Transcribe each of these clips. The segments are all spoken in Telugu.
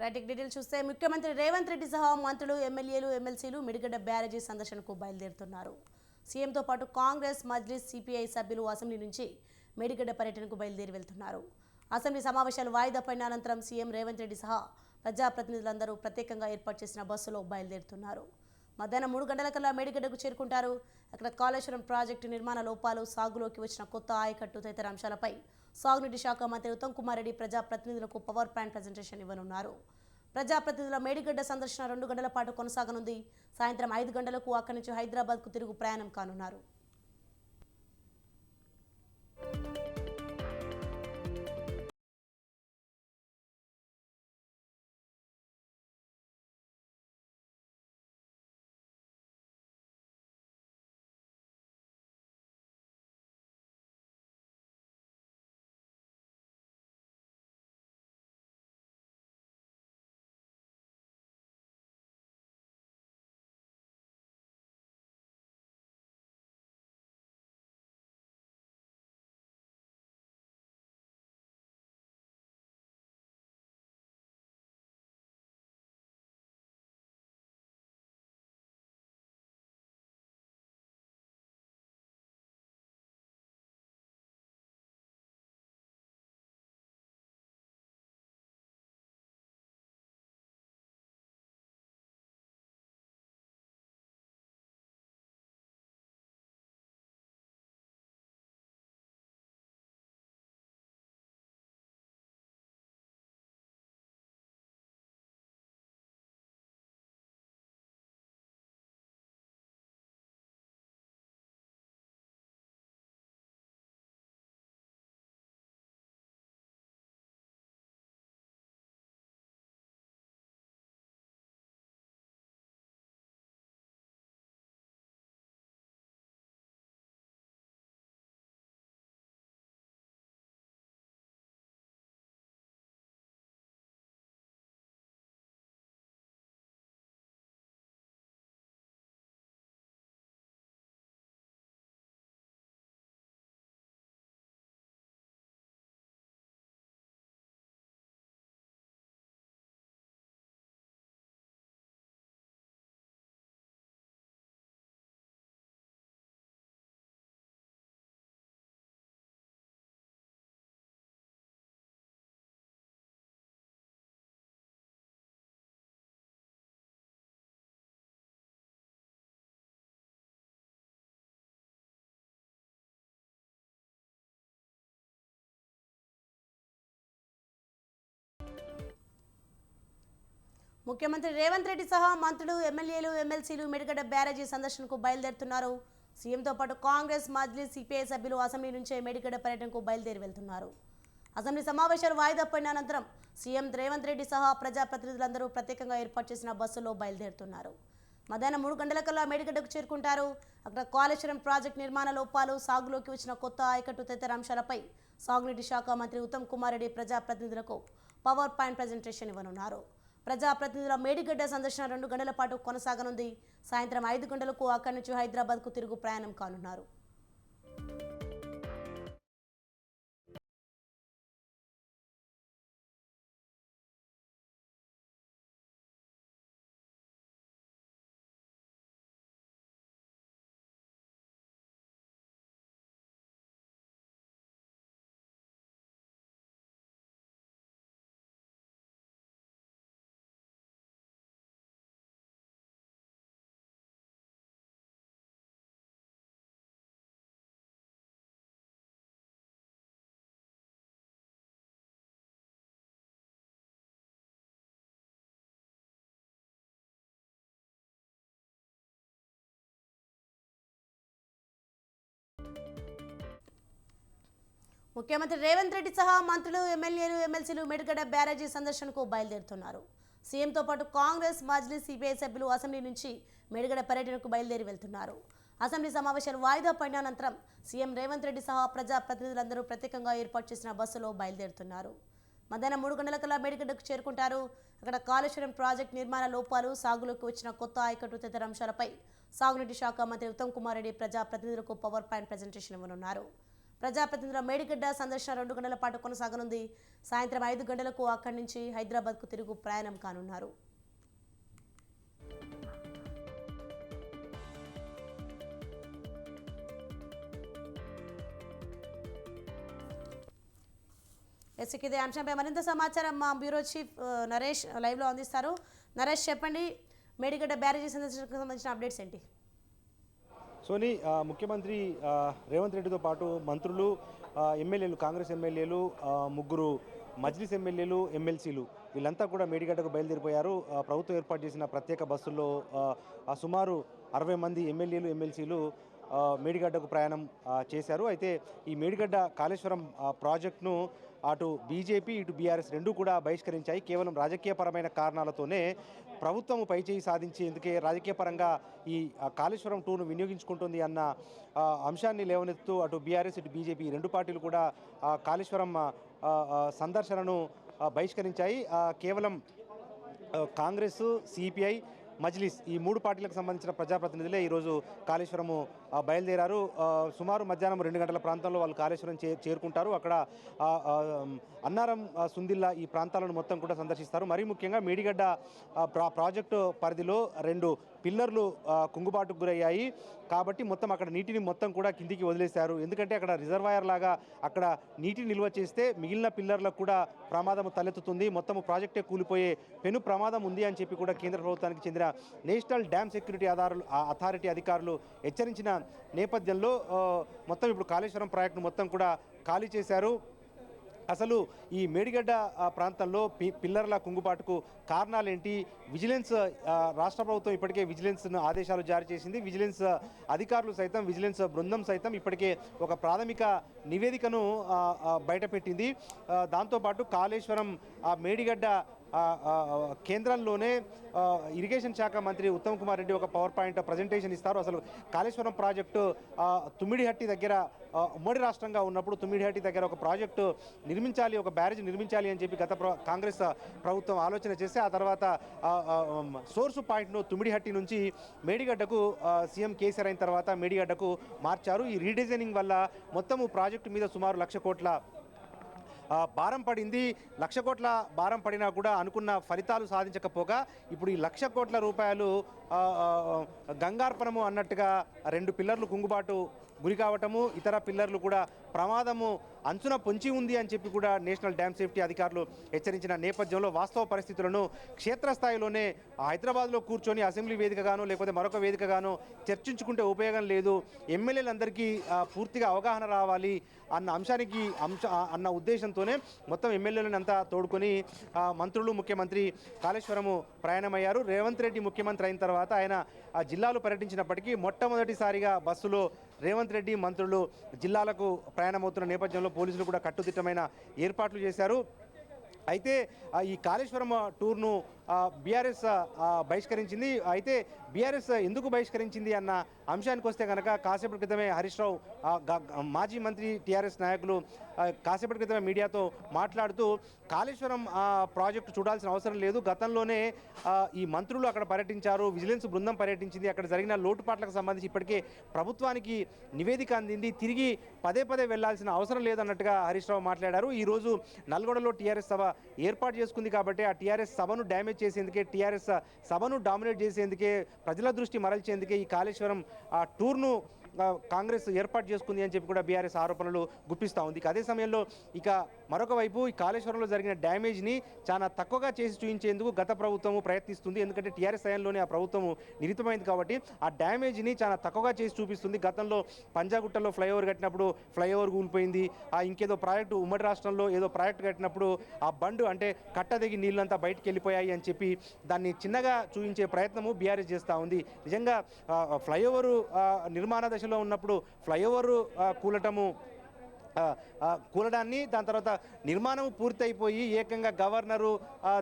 రైట్ డీటెయిల్ చూస్తే ముఖ్యమంత్రి రేవంత్ రెడ్డి సహా మంత్రులు ఎమ్మెల్యేలు ఎమ్మెల్సీలు మిడిగడ్డ బ్యారేజీ సందర్శనకు బయలుదేరుతున్నారు. సీఎంతో పాటు కాంగ్రెస్ మజ్లిస్ సిపిఐ సభ్యులు అసెంబ్లీ నుంచి మేడిగడ్డ పర్యటనకు బయలుదేరి వెళ్తున్నారు. అసెంబ్లీ సమావేశాలు వాయిదా పడిన అనంతరం సీఎం రేవంత్ రెడ్డి సహా ప్రజాప్రతినిధులందరూ ప్రత్యేకంగా ఏర్పాటు చేసిన బస్సులో బయలుదేరుతున్నారు. మధ్యాహ్నం మూడు గంటలకల్లా మేడిగడ్డకు చేరుకుంటారు. అక్కడ కాళేశ్వరం ప్రాజెక్టు నిర్మాణ లోపాలు సాగులోకి వచ్చిన కొత్త ఆయకట్టు తదితర అంశాలపై సాగునీటి శాఖ మంత్రి ఉత్తమ్ కుమార్ రెడ్డి ప్రజాప్రతినిధులకు పవర్ పాయింట్ ప్రజెంటేషన్ ఇవ్వనున్నారు. ప్రజాప్రతినిధుల మేడిగడ్డ సందర్శన రెండు గంటల పాటు కొనసాగనుంది. సాయంత్రం ఐదు గంటలకు అక్కడి నుంచి హైదరాబాద్కు తిరుగు ప్రయాణం కానున్నారు. ముఖ్యమంత్రి రేవంత్ రెడ్డి సహా మంత్రులు ఎమ్మెల్యేలు ఎమ్మెల్సీలు మెడిగడ్డ బ్యారేజీ సందర్శనకు బయలుదేరుతున్నారు. సీఎంతో పాటు కాంగ్రెస్ మాజీ సిపిఐ సభ్యులు అసెంబ్లీ నుంచే మేడిగడ్డ పర్యటనకు బయలుదేరి వెళ్తున్నారు. అసెంబ్లీ సమావేశాలు వాయిదా పడిన అనంతరం సీఎం రేవంత్ రెడ్డి సహా ప్రజాప్రతినిధులందరూ ప్రత్యేకంగా ఏర్పాటు చేసిన బస్సులో బయలుదేరుతున్నారు. మధ్యాహ్నం మూడు గంటలకల్లా మేడిగడ్డకు చేరుకుంటారు. అక్కడ కాళేశ్వరం ప్రాజెక్టు నిర్మాణ లోపాలు సాగులోకి వచ్చిన కొత్త ఆయకట్టు తదితర అంశాలపై సాగునీటి శాఖ మంత్రి ఉత్తమ్ కుమార్ రెడ్డి ప్రజాప్రతినిధులకు పవర్ పాయింట్ ప్రజెంటేషన్ ఇవ్వనున్నారు. ప్రజాప్రతినిధుల మేడిగడ్డ సందర్శన రెండు గంటల పాటు కొనసాగనుంది. సాయంత్రం ఐదు గంటలకు అక్కడి నుంచి హైదరాబాద్కు తిరుగు ప్రయాణం కానున్నారు. ముఖ్యమంత్రి రేవంత్ రెడ్డి సహా మంత్రులు ఎమ్మెల్యేలు ఎమ్మెల్సీలు మెడిగడ్డ బ్యారేజీ సందర్శనకు బయలుదేరుతున్నారు. సీఎంతో పాటు కాంగ్రెస్ మాజీ సిపిఐ సభ్యులు అసెంబ్లీ నుంచి మెడిగడ్డ పర్యటనకు బయలుదేరి వెళ్తున్నారు. అసెంబ్లీ సమావేశాలు వాయిదా పడిన అనంతరం సీఎం రేవంత్ రెడ్డి సహా ప్రజాప్రతినిధులందరూ ప్రత్యేకంగా ఏర్పాటు చేసిన బస్సులో బయలుదేరుతున్నారు. మధ్యాహ్నం మూడు గంటలకల్లా మేడిగడ్డకు చేరుకుంటారు. అక్కడ కాళేశ్వరం ప్రాజెక్టు నిర్మాణ లోపాలు సాగులోకి వచ్చిన కొత్త ఆయకట్టు తదితర అంశాలపై సాగునీటి శాఖ మంత్రి ఉత్తమ్ కుమార్ రెడ్డి ప్రజాప్రతినిధులకు పవర్ పాయింట్ ప్రజెంటేషన్ ఇవ్వనున్నారు. ప్రజాప్రతినిధుల మేడిగడ్డ సందర్శన రెండు గంటల పాటు కొనసాగనుంది. సాయంత్రం ఐదు గంటలకు అక్కడి నుంచి హైదరాబాద్కు తిరుగు ప్రయాణం కానున్నారు. ఎస్సీకి ఇదే అంశంపై మరింత సమాచారం మా బ్యూరో చీఫ్ నరేష్ లైవ్లో అందిస్తారు. నరేష్ చెప్పండి మేడిగడ్డ బ్యారేజీ సందర్శనకు సంబంధించిన అప్డేట్స్ ఏంటి? సోని ముఖ్యమంత్రి రేవంత్ రెడ్డితో పాటు మంత్రులు ఎమ్మెల్యేలు కాంగ్రెస్ ఎమ్మెల్యేలు ముగ్గురు మజ్లిస్ ఎమ్మెల్యేలు ఎమ్మెల్సీలు వీళ్ళంతా కూడా మేడిగడ్డకు బయలుదేరిపోయారు. ప్రభుత్వం ఏర్పాటు చేసిన ప్రత్యేక బస్సుల్లో సుమారు అరవై మంది ఎమ్మెల్యేలు ఎమ్మెల్సీలు మేడిగడ్డకు ప్రయాణం చేశారు. అయితే ఈ మేడిగడ్డ కాళేశ్వరం ప్రాజెక్టును అటు బీజేపీ ఇటు బీఆర్ఎస్ రెండు కూడా బహిష్కరించాయి. కేవలం రాజకీయపరమైన కారణాలతోనే ప్రభుత్వం పైచేయి సాధించేందుకే రాజకీయపరంగా ఈ కాళేశ్వరం టూర్ను వినియోగించుకుంటుంది అన్న అంశాన్ని లేవనెత్తుతూ అటు బీఆర్ఎస్ ఇటు బీజేపీ రెండు పార్టీలు కూడా కాళేశ్వరం సందర్శనను బహిష్కరించాయి. కేవలం కాంగ్రెస్ సిపిఐ మజ్లిస్ ఈ మూడు పార్టీలకు సంబంధించిన ప్రజాప్రతినిధులే ఈరోజు కాళేశ్వరము బయలుదేరారు. సుమారు మధ్యాహ్నం రెండు గంటల ప్రాంతంలో వాళ్ళు కాళేశ్వరం చే చేరుకుంటారు. అక్కడ అన్నారం సుందిల్లా ఈ ప్రాంతాలను మొత్తం కూడా సందర్శిస్తారు. మరీ ముఖ్యంగా మేడిగడ్డ ప్రా- ప్రాజెక్టు పరిధిలో రెండు పిల్లర్లు కుంగుబాటుకు గురయ్యాయి. కాబట్టి మొత్తం అక్కడ నీటిని మొత్తం కూడా కిందికి వదిలేశారు. ఎందుకంటే అక్కడ రిజర్వాయర్ లాగా అక్కడ నీటిని నిల్వ చేస్తే మిగిలిన పిల్లర్లకు కూడా ప్రమాదం తలెత్తుతుంది. మొత్తం ప్రాజెక్టే కూలిపోయే పెను ప్రమాదం ఉంది అని చెప్పి కూడా కేంద్ర ప్రభుత్వానికి చెందిన నేషనల్ డ్యామ్ సెక్యూరిటీ ఆధారాలు అథారిటీ అధికారులు హెచ్చరించిన నేపథ్యంలో మొత్తం ఇప్పుడు కాళేశ్వరం ప్రాజెక్టును మొత్తం కూడా ఖాళీ చేశారు. అసలు ఈ మేడిగడ్డ ప్రాంతంలో పి పిల్లర్ల కుంగుబాటుకు కారణాలేంటి? విజిలెన్స్ రాష్ట్ర ప్రభుత్వం ఇప్పటికే విజిలెన్స్ ఆదేశాలు జారీ చేసింది. విజిలెన్స్ అధికారులు సైతం విజిలెన్స్ బృందం సైతం ఇప్పటికే ఒక ప్రాథమిక నివేదికను బయటపెట్టింది. దాంతోపాటు కాళేశ్వరం ఆ మేడిగడ్డ కేంద్రంలోనే ఇరిగేషన్ శాఖ మంత్రి ఉత్తమ్ కుమార్ రెడ్డి ఒక పవర్ పాయింట్ ప్రజెంటేషన్ ఇస్తారు. అసలు కాళేశ్వరం ప్రాజెక్టు తుమ్మిడిహట్టి దగ్గర ఉమ్మడి రాష్ట్రంగా ఉన్నప్పుడు తుమ్మిడిహట్టి దగ్గర ఒక ప్రాజెక్టు నిర్మించాలి ఒక బ్యారేజ్ నిర్మించాలి అని చెప్పి గత కాంగ్రెస్ ప్రభుత్వం ఆలోచన చేస్తే ఆ తర్వాత సోర్సు పాయింట్ను తుమ్మిడిహట్టి నుంచి మేడిగడ్డకు సీఎం కేసీఆర్ అయిన తర్వాత మేడిగడ్డకు మార్చారు. ఈ రీడిజైనింగ్ వల్ల మొత్తము ప్రాజెక్టు మీద సుమారు లక్ష కోట్ల భారం పడింది. లక్ష కోట్ల భారం పడినా కూడా అనుకున్న ఫలితాలు సాధించకపోగా ఇప్పుడు ఈ లక్ష కోట్ల రూపాయలు గంగార్పణము అన్నట్టుగా రెండు పిల్లర్లు కుంగుబాటు గురి కావటము ఇతర పిల్లర్లు కూడా ప్రమాదము అంచున పొంచి ఉంది అని చెప్పి కూడా నేషనల్ డ్యామ్ సేఫ్టీ అధికారులు హెచ్చరించిన నేపథ్యంలో వాస్తవ పరిస్థితులను క్షేత్రస్థాయిలోనే హైదరాబాద్లో కూర్చొని అసెంబ్లీ వేదికగాను లేకపోతే మరొక వేదికగానో చర్చించుకుంటే ఉపయోగం లేదు. ఎమ్మెల్యేలందరికీ పూర్తిగా అవగాహన రావాలి అన్న అంశానికి అంశ అన్న ఉద్దేశంతోనే మొత్తం ఎమ్మెల్యేలను అంతా తోడుకొని మంత్రులు ముఖ్యమంత్రి కాళేశ్వరము ప్రయాణమయ్యారు. రేవంత్ రెడ్డి ముఖ్యమంత్రి అయిన తర్వాత ఆయన ఆ జిల్లాలు పర్యటించినప్పటికీ మొట్టమొదటిసారిగా బస్సులో రేవంత్ రెడ్డి మంత్రులు జిల్లాలకు ప్రయాణమవుతున్న నేపథ్యంలో పోలీసులు కూడా కట్టుదిట్టమైన ఏర్పాట్లు చేశారు. అయితే ఈ కాళేశ్వరం టూర్ను బీఆర్ఎస్ బహిష్కరించింది. అయితే బీఆర్ఎస్ ఎందుకు బహిష్కరించింది అన్న అంశానికి వస్తే కనుక కాసేపటి క్రితమే హరీష్ రావు మాజీ మంత్రి టీఆర్ఎస్ నాయకులు కాసేపటి క్రితమే మీడియాతో మాట్లాడుతూ కాళేశ్వరం ప్రాజెక్టు చూడాల్సిన అవసరం లేదు. గతంలోనే ఈ మంత్రులు అక్కడ పర్యటించారు. విజిలెన్స్ బృందం పర్యటించింది. అక్కడ జరిగిన లోటుపాట్లకు సంబంధించి ఇప్పటికే ప్రభుత్వానికి నివేదిక అందింది. తిరిగి పదే పదే వెళ్ళాల్సిన అవసరం లేదన్నట్టుగా హరీష్ రావు మాట్లాడారు. ఈరోజు నల్గొండలో టీఆర్ఎస్ సభ ఏర్పాటు చేసుకుంది కాబట్టి ఆ టీఆర్ఎస్ సభను డ్యామేజ్ చేసేందుకే టీఆర్ఎస్ సభను డామినేట్ చేసేందుకే ప్రజల దృష్టి మరల్చేందుకే ఈ కాళేశ్వరం ఆ టూర్ను కాంగ్రెస్ ఏర్పాటు చేసుకుంది అని చెప్పి కూడా బీఆర్ఎస్ ఆరోపణలు గుప్పిస్తూ ఉంది. అదే సమయంలో ఇక మరొక వైపు ఈ కాళేశ్వరంలో జరిగిన డ్యామేజ్ని చాలా తక్కువగా చేసి చూపించేందుకు గత ప్రభుత్వము ప్రయత్నిస్తుంది. ఎందుకంటే టీఆర్ఎస్ హయాంలోనే ఆ ప్రభుత్వం నిరితమైంది కాబట్టి ఆ డ్యామేజ్ని చాలా తక్కువగా చేసి చూపిస్తుంది. గతంలో పంజాగుట్టలో ఫ్లైఓవర్ కట్టినప్పుడు ఫ్లైఓవర్ కూలిపోయింది. ఆ ఇంకేదో ప్రాజెక్టు ఉమ్మడి రాష్ట్రంలో ఏదో ప్రాజెక్టు కట్టినప్పుడు ఆ బండు అంటే కట్టదిగి నీళ్ళంతా బయటకు వెళ్ళిపోయాయి అని చెప్పి దాన్ని చిన్నగా చూపించే ప్రయత్నము బీఆర్ఎస్ చేస్తూ ఉంది. నిజంగా ఫ్లైఓవర్ నిర్మాణ నిర్మాణ దశలో ఉన్నప్పుడు ఫ్లైఓవర్ కూలటము కూలడాన్ని దాని తర్వాత నిర్మాణం పూర్తయిపోయి ఏకంగా గవర్నరు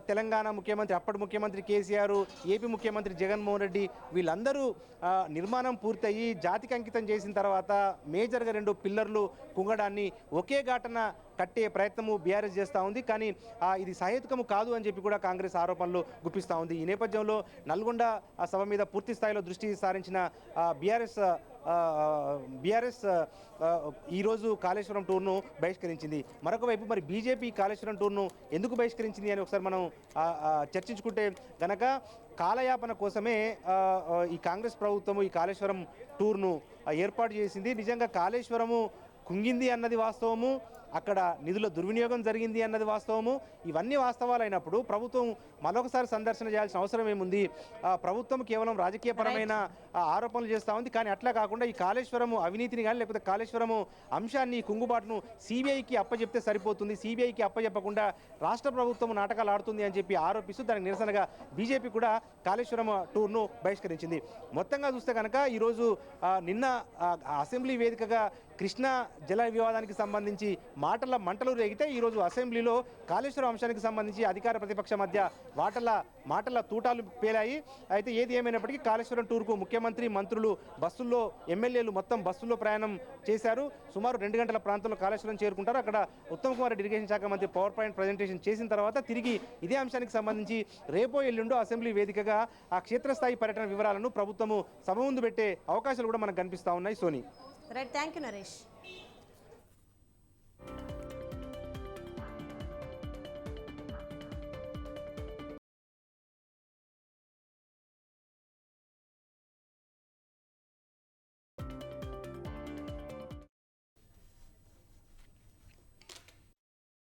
తెలంగాణ ముఖ్యమంత్రి అప్పటి ముఖ్యమంత్రి కేసీఆర్ ఏపీ ముఖ్యమంత్రి జగన్మోహన్ రెడ్డి వీళ్ళందరూ నిర్మాణం పూర్తయి జాతికి అంకితం చేసిన తర్వాత మేజర్గా రెండు పిల్లర్లు కుంగడాన్ని ఒకే ఘటన కట్టే ప్రయత్నము బీఆర్ఎస్ చేస్తూ ఉంది. కానీ ఇది సహేతుకము కాదు అని చెప్పి కూడా కాంగ్రెస్ ఆరోపణలు గుప్పిస్తూ ఉంది. ఈ నేపథ్యంలో నల్గొండ సభ మీద పూర్తి స్థాయిలో దృష్టి సారించిన బీఆర్ఎస్ బీఆర్ఎస్ ఈరోజు కాళేశ్వరం టూర్ను బహిష్కరించింది. మరొక వైపు మరి బీజేపీ కాళేశ్వరం టూర్ను ఎందుకు బహిష్కరించింది అని ఒకసారి మనం చర్చించుకుంటే గనక కాలయాపన కోసమే ఈ కాంగ్రెస్ ప్రభుత్వము ఈ కాళేశ్వరం టూర్ను ఏర్పాటు చేసింది. నిజంగా కాళేశ్వరము కుంగింది అన్నది వాస్తవము. అక్కడ నిధుల దుర్వినియోగం జరిగింది అన్నది వాస్తవము. ఇవన్నీ వాస్తవాలు అయినప్పుడు ప్రభుత్వం మరొకసారి సందర్శన చేయాల్సిన అవసరం ఏముంది? ప్రభుత్వం కేవలం రాజకీయపరమైన ఆ, ఆరోపణలు చేస్తూ ఉంది. కానీ అట్లా కాకుండా ఈ కాళేశ్వరము అవినీతిని కానీ లేకపోతే కాళేశ్వరము అంశాన్ని కుంగుబాటును సిబిఐకి అప్పచెప్తే సరిపోతుంది. సిబిఐకి అప్పచెప్పకుండా రాష్ట్ర ప్రభుత్వం నాటకాలు ఆడుతుంది అని చెప్పి ఆరోపిస్తూ దానికి నిరసనగా బీజేపీ కూడా కాళేశ్వరం టూర్ను బహిష్కరించింది. మొత్తంగా చూస్తే కనుక ఈరోజు నిన్న అసెంబ్లీ వేదికగా కృష్ణా జల వివాదానికి సంబంధించి మాటల మంటలు రేగితే ఈరోజు అసెంబ్లీలో కాళేశ్వరం అంశానికి సంబంధించి అధికార ప్రతిపక్ష మధ్య వాటల మాటల తూటాలు పేలాయి. అయితే ఏది ఏమైనప్పటికీ కాళేశ్వరం టూర్కు ముఖ్యమంత్రి మంత్రులు బస్సుల్లో ఎమ్మెల్యేలు మొత్తం బస్సుల్లో ప్రయాణం చేశారు. సుమారు రెండు గంటల ప్రాంతంలో కాళేశ్వరం చేరుకుంటారు. అక్కడ ఉత్తమ్ కుమార్ రెడ్డి ఇరిగేషన్ శాఖ మంత్రి పవర్ పాయింట్ ప్రజెంటేషన్ చేసిన తర్వాత తిరిగి ఇదే అంశానికి సంబంధించి రేపో ఎల్లుండో అసెంబ్లీ వేదికగా ఆ క్షేత్రస్థాయి పర్యటన వివరాలను ప్రభుత్వము సభ ముందు పెట్టే అవకాశాలు కూడా మనకు కనిపిస్తా ఉన్నాయి Soni. Right thank you Naresh